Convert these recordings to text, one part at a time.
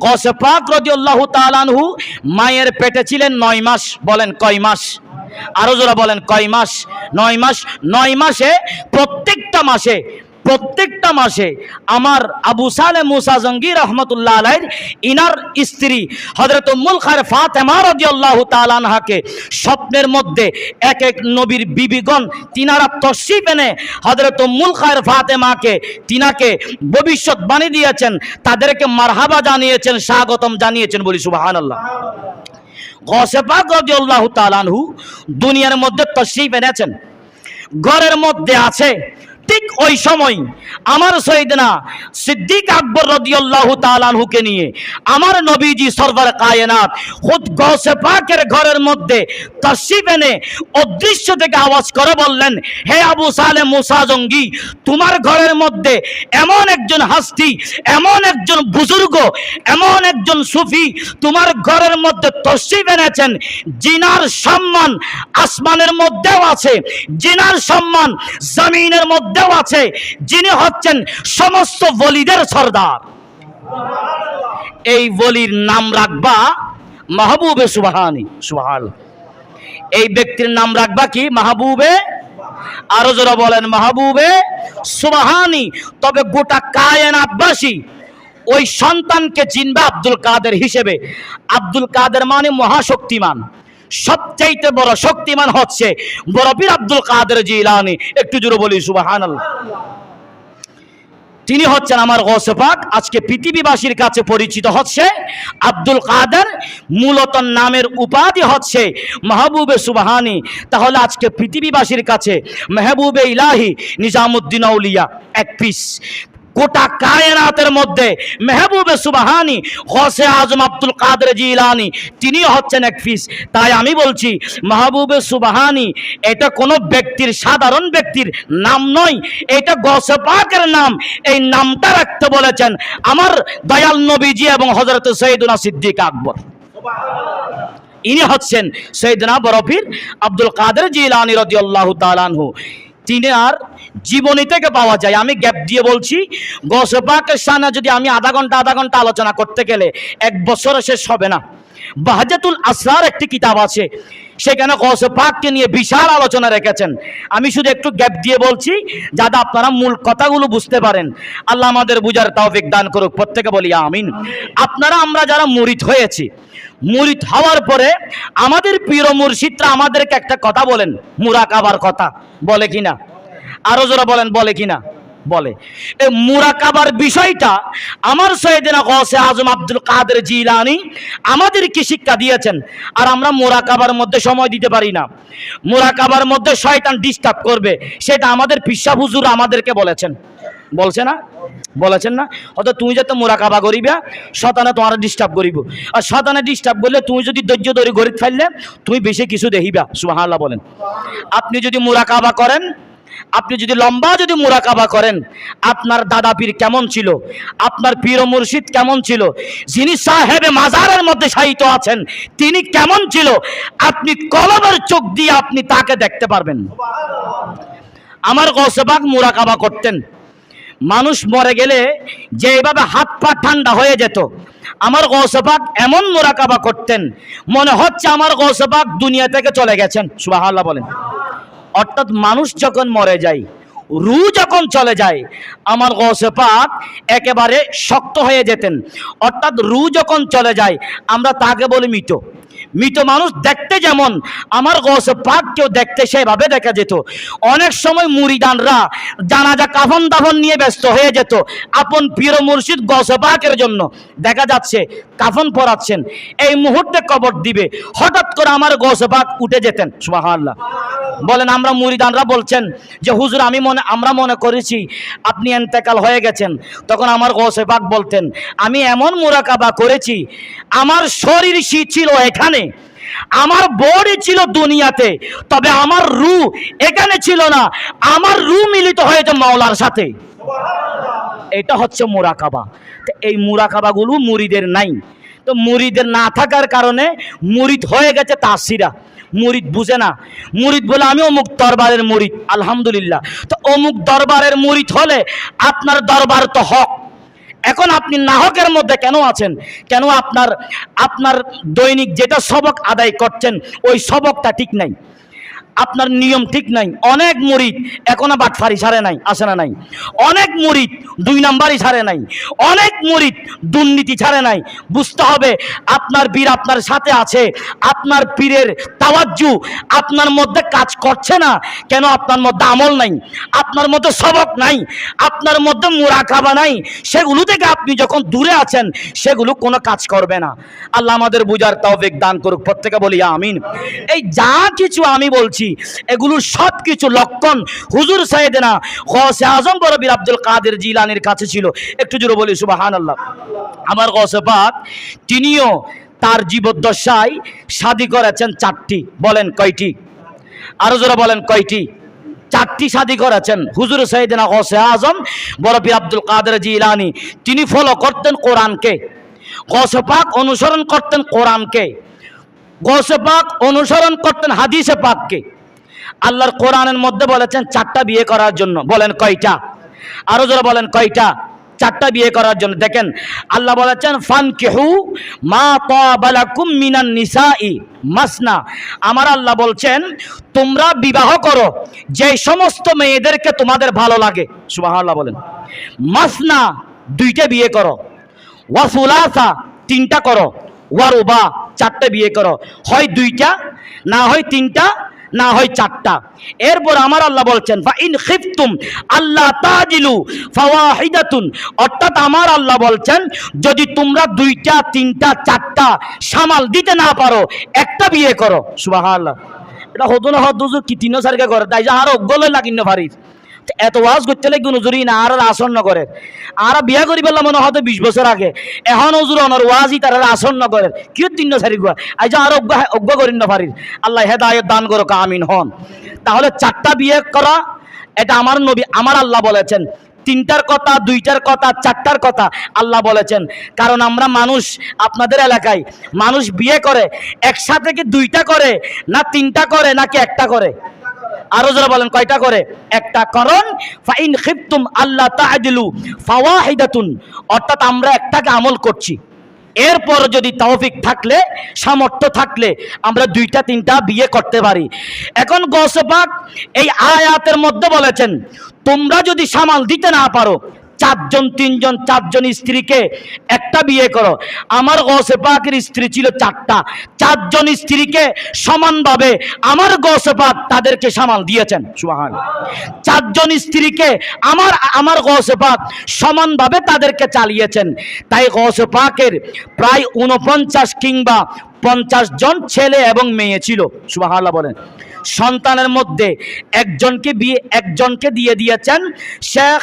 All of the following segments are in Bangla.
গসে পাক রদিয়াল্লাহু তালানহু মায়ের পেটে ছিলেন নয় মাস, বলেন কয় মাস? আরও জোরা বলেন কয় মাস? নয় মাস, নয় মাসে প্রত্যেকটা মাসে প্রত্যেকটা মাসে আমার আবু সালে মুসা জঙ্গি রহমতুল্লাহ আলাইর ইনার স্ত্রী হজরত উম্মুল খায়ের ফাতেমা রাদিয়াল্লাহু তাআলা আনহাকে স্বপ্নের মধ্যে এক এক নবীর বিবিগণ তিনারা তশরিফ এনে হজরত খায়ের ফাতেমাকে, তিনাকে ভবিষ্যৎবাণী দিয়েছেন, তাদেরকে মারহাবা জানিয়েছেন, স্বাগতম জানিয়েছেন বলি তাআলা আনহু দুনিয়ার মধ্যে তশরিফ এনেছেন। ঘরের মধ্যে আছে ঠিক ওই সময় আমার সৈদনা সিদ্দিক আকবর রদিয়াল্লাহু তাআলাহুকে নিয়ে আমার নবীজি সরবার কায়নাত খুদ গৌসে পাকের ঘরের মধ্যে তশরিফ এনে অদৃশ্য থেকে আওয়াজ করে বললেন, হে আবু সালে মুসা জঙ্গি, তোমার ঘরের মধ্যে এমন একজন হাস্তি, এমন একজন বুজুর্গ, এমন একজন সুফি তোমার ঘরের মধ্যে তশরিফ এনেছেন, জিনার সম্মান আসমানের মধ্যেও আছে, জিনার সম্মান জমিনের মধ্যেও আছে, যিনি হচ্ছেন সমস্ত বলিদের সর্দার। এই বলির নাম রাখবা মাহবুবে সুবাহানি, সুবহান। এই ব্যক্তির নাম রাখবা কি? মাহবুবে। আরও যারা বলেন, মাহবুবে সুবাহানি। তবে গোটা কায়নাতবাসী ওই সন্তানকে চিনবে আব্দুল কাদের হিসেবে। আব্দুল কাদের মানে মহাশক্তিমান। সবচাইতে বড় শক্তিমান হচ্ছে বড় পীর আব্দুল কাদের জিলানি। একটু জোরে বলি সুবাহান তিনি হচ্ছেন আমার গৌসপাক আজকে পৃথিবীবাসীর কাছে পরিচিত হচ্ছে আব্দুল কাদের। মূলত নামের উপাধি হচ্ছে মাহবুবে সুবাহানি। তাহলে আজকে পৃথিবীবাসীর কাছে মেহবুবে ইলাহি নিজামুদ্দিন আউলিয়া এক পিস গোটা কায়নাতের মধ্যে মেহবুবে সুবাহানি হোসে আজম আব্দুল কাদের জিলানি, তিনি হচ্ছেন এক পিস তাই আমি বলছি, মাহবুবে সুবাহানি, এটা কোনো ব্যক্তির, সাধারণ ব্যক্তির নাম নয়, এটা গসে পাকের নাম। এই নামটা রাখতে বলেছেন আমার দয়াল নবীজি এবং হজরত সৈয়দুনা সিদ্দিক আকবর। ইনি হচ্ছেন সৈয়দনা বরফির আব্দুল কাদের জিলানি রদিয়াল্লাহু তাআলাহু তিনি আর জীবনী থেকে পাওয়া যায়। আমি গ্যাপ দিয়ে বলছি গসপাকের সামনে যদি আমি আধা ঘণ্টা আধা ঘণ্টা আলোচনা করতে গেলে এক বছরে শেষ হবে না। বাহাজাতুল আসরার একটি কিতাব আছে, সেখানে গসপাককে নিয়ে বিশাল আলোচনা রেখেছেন। আমি শুধু একটু গ্যাপ দিয়ে বলছি, যাতে আপনারা মূল কথাগুলো বুঝতে পারেন। আল্লাহ আমাদের বুঝার তৌফিক দান করুক, প্রত্যেকে বলি আমিন। আপনারা, আমরা যারা মুরিদ হয়েছি, মুরিদ হওয়ার পরে আমাদের প্রিয় মুর্শিদরা আমাদেরকে একটা কথা বলেন, মুরাকাবার কথা, বলে কিনা? আরও যারা বলেন, বলে কিনা? বলে। এই মুরাকাবার বিষয়টা আমার সৈয়দিনা গসে আজম আব্দুল কাদের জিলানি আমাদেরকে শিক্ষা দিয়েছেন, আর আমরা মুরাকাবার মধ্যে সময় দিতে পারি না। মুরাকাবার মধ্যে শয়তান ডিস্টার্ব করবে, সেটা আমাদের পিসা হুজুর আমাদেরকে বলেছেন। বলছে না? বলেছেন না? অত তুই যাতে মোরাকাবা করিবা শতানে তোমার ডিস্টার্ব করিব। আর শতানে ডিস্টার্ব করলে তুমি যদি ধৈর্য ধরে গরিব ফেললে তুমি বেশি কিছু দেখিবা। সুহাল্লাহ বলেন। আপনি যদি মোরাকাবা করেন আপনি যদি লম্বা যদি মুরাকাবা করেন, আপনার দাদা পীর কেমন ছিল? আপনার পীর মুর্শিদ কেমন ছিল? যিনি সাহেবে মাজারের মধ্যে শায়িত আছেন, তিনি কেমন ছিল? আপনি কলমের চোখ দিয়ে আপনি তাকে দেখতে পারবেন। আমার গসবাগ মুরাকাবা করতেন। মানুষ মরে গেলে যে এভাবে হাত পা ঠান্ডা হয়ে যেত, আমার গৌসবাগ এমন মোরাকাবা করতেন। মনে হচ্ছে আমার গৌসবাগ দুনিয়া থেকে চলে গেছেন। সুবাহাল্লাহ বলেন। অর্থাৎ মানুষ যখন মরে যায় রু যখন চলে যায়, আমার গৌসে পাক একেবারে শক্ত হয়ে যেতেন। অর্থাৎ রু যখন চলে যায়, আমরা তাকে বলি মৃত। মৃত মানুষ দেখতে যেমন আমার গৌসে পাককেও দেখতে সেভাবে দেখা যেত। অনেক সময় মুরিদানরা জানাজা কাফন দাফন নিয়ে ব্যস্ত হয়ে যেত। আপন পীর মুর্শিদ গৌসে পাকের জন্য দেখা যাচ্ছে, কাফন পরাচ্ছেন। এই মুহূর্তে কবর দিবে। হঠাৎ করে আমার গৌসে পাক উঠে যেতেন। সুবহানাল্লাহ। বলেন, আমরা মুরিদানরা বলছেন যে, হুজুর, আমি মনে, আমরা মনে করেছি আপনি এন্তেকাল হয়ে গেছেন। তখন আমার গৌসে পাক বলতেন, আমি এমন মুরাকাবা করেছি, আমার শরীর ছিল এখানে, আমার বডি ছিল দুনিয়াতে, তবে আমার রু এখানে ছিল না, আমার রু মিলিত হয়েছে মাওলার সাথে। এটা হচ্ছে মুরাকাবা। তো এই মুরাকাবাগুলো মুরিদের নাই। তো মুরিদের না থাকার কারণে মুরিদ হয়ে গেছে তাসিরা। মুরিদ বুঝে না। মুরিদ বলে আমি অমুক দরবারের মুরিদ, আলহামদুলিল্লাহ। তো অমুক দরবারের মুরিদ হলে আপনার দরবার তো হক। এখন আপনি নাহকের মধ্যে কেন আছেন? কেন আপনার আপনার দৈনিক যেটা সবক আদায় করছেন, ওই সবকটা ঠিক নাই? আপনার নিয়ম ঠিক নাই। অনেক মুরিদ এখনও বাটফারি ছাড়ে নাই, আসে না নাই। অনেক মুরিদ দুই নাম্বারই ছাড়ে নাই। অনেক মুরিদ দুর্নীতি ছাড়ে নাই। বুঝতে হবে আপনার বীর আপনার সাথে আছে, আপনার পীরের তাওয়াজ্জু আপনার মধ্যে কাজ করছে না, কেন আপনার মধ্যে আমল নাই? আপনার মধ্যে সবক নাই, আপনার মধ্যে মুরাকাবা নাই। সেগুলো থেকে আপনি যখন দূরে আছেন, সেগুলো কোনো কাজ করবে না। আল্লাহ আমাদের বুঝার তৌফিক দান করুক, প্রত্যেকে বলি আমিন। এই যা কিছু আমি বলছি এগুলোর সব কিছু লক্ষণ হুজুর সাইদেনা গসে আজম বরবির আব্দুল কাদের জিলানির কাছে ছিল। একটু জোরে বলি সুবাহান আল্লাহ আমার গসে পাক, তিনিও তার জীবদ্দশায় শাদি করেছেন চারটি। বলেন কয়টি? আরও জোরে বলেন কয়টি? চারটি শাদি করেছেন হুজুর সৈদিনা গসে আজম বরফি আব্দুল কাদের জিলানি। তিনি ফলো করতেন কোরআনকে। গসে পাক অনুসরণ করতেন কোরআনকে। গসে পাক অনুসরণ করতেন হাদিসে পাককে। আল্লাহর কোরআনের মধ্যে বলেছেন, চারটা বিয়ে করার জন্য। বলেন কয়টা? আরও যারা বলেন কয়টা? চারটা বিয়ে করার জন্য। দেখেন, আল্লাহ বলেছেন ফান কেহু মা তাবালাকুম মিনান নিসাই মাসনা। আমার আল্লাহ বলছেন, তোমরা বিবাহ করো, যে সমস্ত মেয়েদেরকে তোমাদের ভালো লাগে। সুবহানাল্লাহ বলেন। মাসনা, দুইটা বিয়ে করো। ওয়াসুলাসা তিনটা করো। ওয়ারুবা চারটে বিয়ে করো। হয় দুইটা, না হয় তিনটা না হয় চারটা। এরপর আমার আল্লাহ বলছেন ইন খিফতুম আল্লাহ তাজিলু ফাওয়াহিদাতুন। অর্থাৎ আমার আল্লাহ বলছেন, যদি তোমরা দুইটা, তিনটা, চারটা সামাল দিতে না পারো, একটা বিয়ে করো। সুবহানাল্লাহ। এটা হতো না হতো কি তিন সারিকা করে? তাই যে আর গলে লাগিন পারিস এত ওয়াজ করতে লাগবে নজুরি না, আর আসন্ন করে। আর বিয়া করি পেলাম মনে হয়তো বিশ বছর আগে। এখন নজুর অনর ওয়াজই তার আসন্ন করে। কিয় তিন সারি গুয়া আজ আর অজ্ঞ অজ্ঞ করি না আল্লাহ হেদায়ত দান করো কামিন হন। তাহলে চারটা বিয়ে করা, এটা আমার নবী, আমার আল্লাহ বলেছেন। তিনটার কথা, দুইটার কথা, চারটার কথা আল্লাহ বলেছেন। কারণ আমরা মানুষ, আপনাদের এলাকায় মানুষ বিয়ে করে, একসাথে কি দুইটা করে, না তিনটা করে, নাকি একটা করে? আরও যারা বলেন, কয়টা করে? একটা করণ, ফাইন খিফতুম আল্লাহ তাআদিলু ফাওয়াহিদাতুন। অর্থাৎ আমরা একটাকে আমল করছি। এরপর যদি তৌফিক থাকলে, সামর্থ্য থাকলে, আমরা দুইটা, তিনটা বিয়ে করতে পারি। এখন গসপাক এই আয়াতের মধ্যে বলেছেন, তোমরা যদি সামাল দিতে না পারো চারজন, তিনজন, চারজন স্ত্রীকে একটা বিয়ে করো। আমার গসে পাকের স্ত্রী ছিল চারটা। চারজন স্ত্রীকে সমানভাবে আমার গসে পাক তাদেরকে সামাল দিয়েছেন। সুহান চারজন স্ত্রীকে আমার আমার গসে পাক সমানভাবে তাদেরকে চালিয়েছেন। তাই গসে পাকের প্রায় উনপঞ্চাশ কিংবা পঞ্চাশ জন ছেলে এবং মেয়ে ছিল। সুবাহাল্লাহ বলেন। সন্তানের মধ্যে একজনকে বিয়ে, একজনকে দিয়ে দিয়েছেন শেখ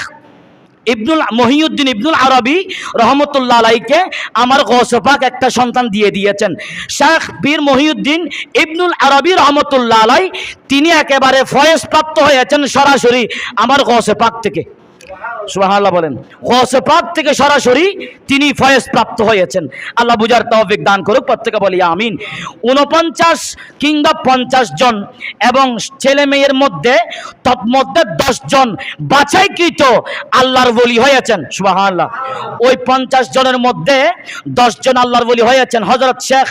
ইবনুল মহিউদ্দিন ইবনুল আরবি রহমতুল্লাহ আলাইকে আমার গৌসফাক একটা সন্তান দিয়ে দিয়েছেন। শেখ বীর মহিউদ্দিন ইবনুল আরবি রহমতুল্লাহ আলাই, তিনি একেবারে ফয়েজ প্রাপ্ত হয়েছেন সরাসরি আমার গৌসফাক থেকে। সুবহানাল্লাহ বলেন। গৌসে থেকে সরাসরি তিনি ফয়েজ প্রাপ্ত হয়েছেন। আল্লাহ বুঝার তৌফিক দান করুক, প্রত্যেকে বলি আমিন। উনপঞ্চাশ কিংবা পঞ্চাশ জন এবং ছেলে মেয়ের মধ্যে তৎমধ্যে দশ জন বাছাইকৃত আল্লাহর বলি হয়েছেন। সুবহানাল্লাহ। ওই পঞ্চাশ জনের মধ্যে দশ জন আল্লাহর বলি হয়েছেন। হজরত শেখ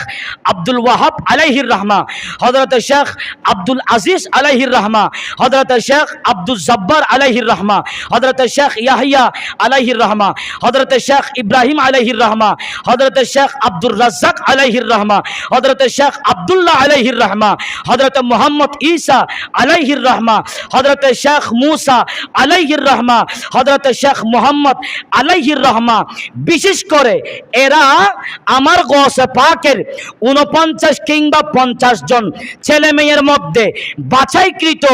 আব্দুল ওয়াহাব আলাইহির রহমা হজরত শেখ আব্দুল আজিজ আলাইহির রহমা হজরত শেখ আব্দুল জব্বার আলাইহির রহমা হজরত শেখ ইয়াহিয়া আলাইহির রহমা হজরত শেখ ইব্রাহিম আলাইহির রহমা হজরত শেখ আব্দুর রাজ্জাক আলাইহির রহমা হজরত শেখ আব্দুল্লাহ আলাইহির রহমা হজরত মোহাম্মদ ঈসা আলাইহির রহমা হজরত শেখ মুসা আলাইহির রহমা হজরত শেখ মোহাম্মদ আলাইহির রহমা। বিশেষ করে এরা আমার গসে পাকের উনপঞ্চাশ কিংবা পঞ্চাশ জন ছেলে মেয়ের মধ্যে বাছাইকৃত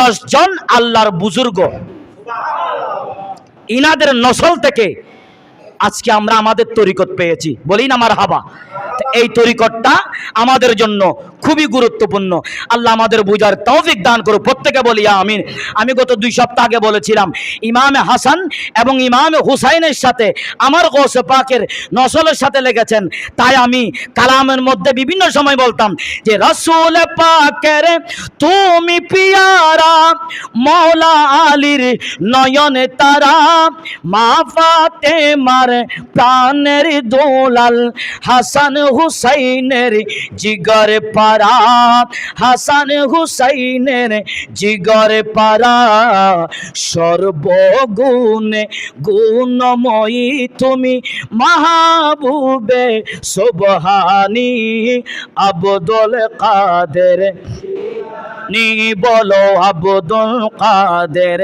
দশ জন আল্লাহর বুজুর্গ। ইনাদের নসল থেকে আজকে আমরা আমাদের তরিকত পেয়েছি। বলি না আমার হাবা এই তরিকতটা আমাদের জন্য খুবই গুরুত্বপূর্ণ। আল্লাহ আমাদের বুঝার তৌফিক দান করুক। প্রত্যেকে বলি, আমিন। আমি গত দুই সপ্তাহ আগে বলেছিলাম, ইমামে হাসান এবং ইমামে হুসাইনের সাথে আমার গোসে পাকের নসলের সাথে লেগেছেন। তাই আমি কালামের মধ্যে বিভিন্ন সময় বলতাম যে, রসুল পাকের তুমি পিয়ারা মৌলা আলীর নয়নে তারা, মা ফাতে মার আমার প্রাণের দোলাল হাসান হুসাইনের জিগর পারা হাসান হুসাইনের জিগর পারা সর্বগুণে গুণময়ী তুমি মাহবুবে সুবহানি আবদুল কাদের। নি বলো আবদুল কাদের।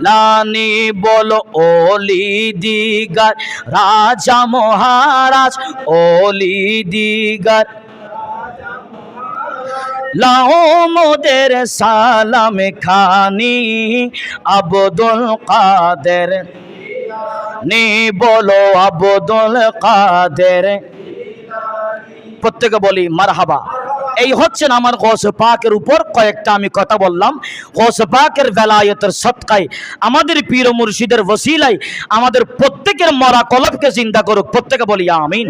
লানি বলো ওলি দিগার, রাজা মহারাজ ওলি দিগার। লাও মোদের সালাম খানি, আবদুল কাদের। নি বলো আবদুল কাদের। প্রত্যেকে বলি, মারহাবা। এই হচ্ছেন আমার গোস পাকের উপর কয়েকটা আমি কথা বললাম। গোস পাকের বেলায়তের সৎকায় আমাদের পীর মুর্শিদের ওসিলায় আমাদের প্রত্যেকের মরা কলবকে চিন্তা করুক, প্রত্যেকে বলি আমিন।